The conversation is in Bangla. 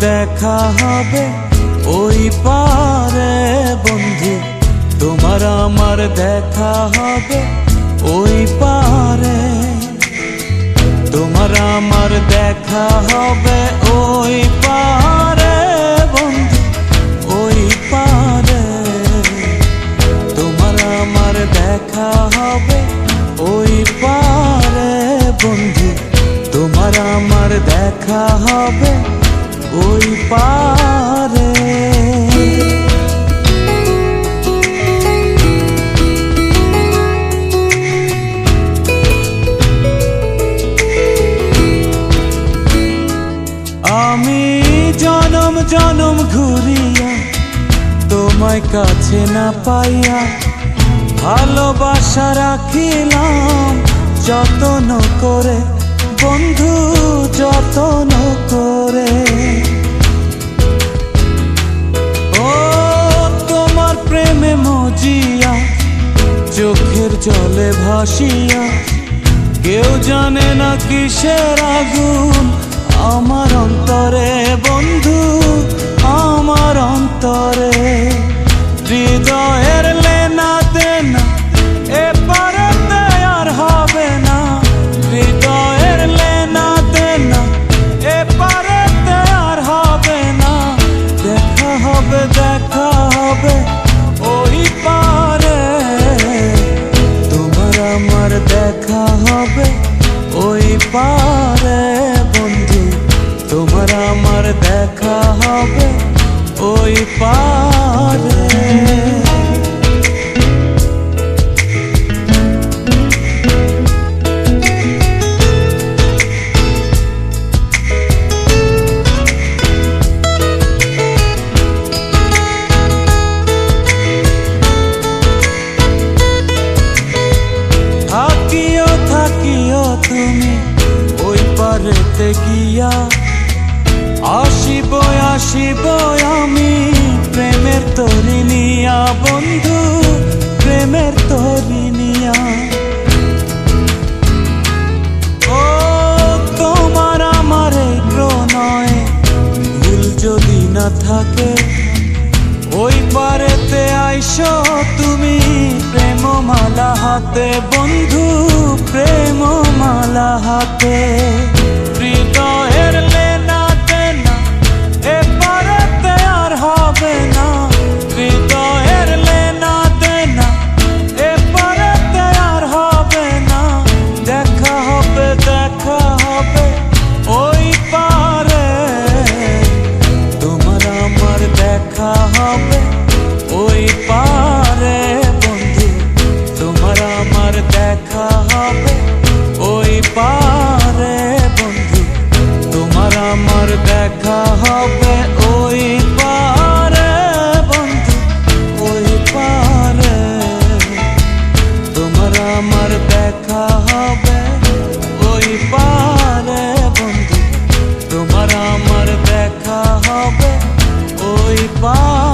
দেখা হবে। ওই পারে বন্ধু, তোমার আমার দেখা হবে। ওই পারে তোমার আমার দেখা হবে। ওই পারে বন্ধু, ওই পারে তোমার আমার দেখা হবে। ওই পারে বন্ধু, তোমার আমার দেখা হবে। ওই পারে। আমি জনম জনম ঘুরিয়া তোমায় কাছে না পাইয়া ভালোবাসা রাখিলাম। যতন করে, বন্ধু, যতন করে। জলে ভাসিয়া কেউ জানে না কিসের আগুন। দেখা হবে ওই পারে বন্ধু তোমার আমার দেখা হবে ওই পারে। পারেতে গিয়া আসিব আসিব আমি প্রেমের তরি নিয়া, বন্ধু, প্রেমের তরি নিয়া। ও, তোমার আমার প্রণয়, ভুল যদি না থাকে, ওই পারেতে আইসো তুমি প্রেম মালা হাতে, বন্ধু প্রেম মালা হাতে। 一把。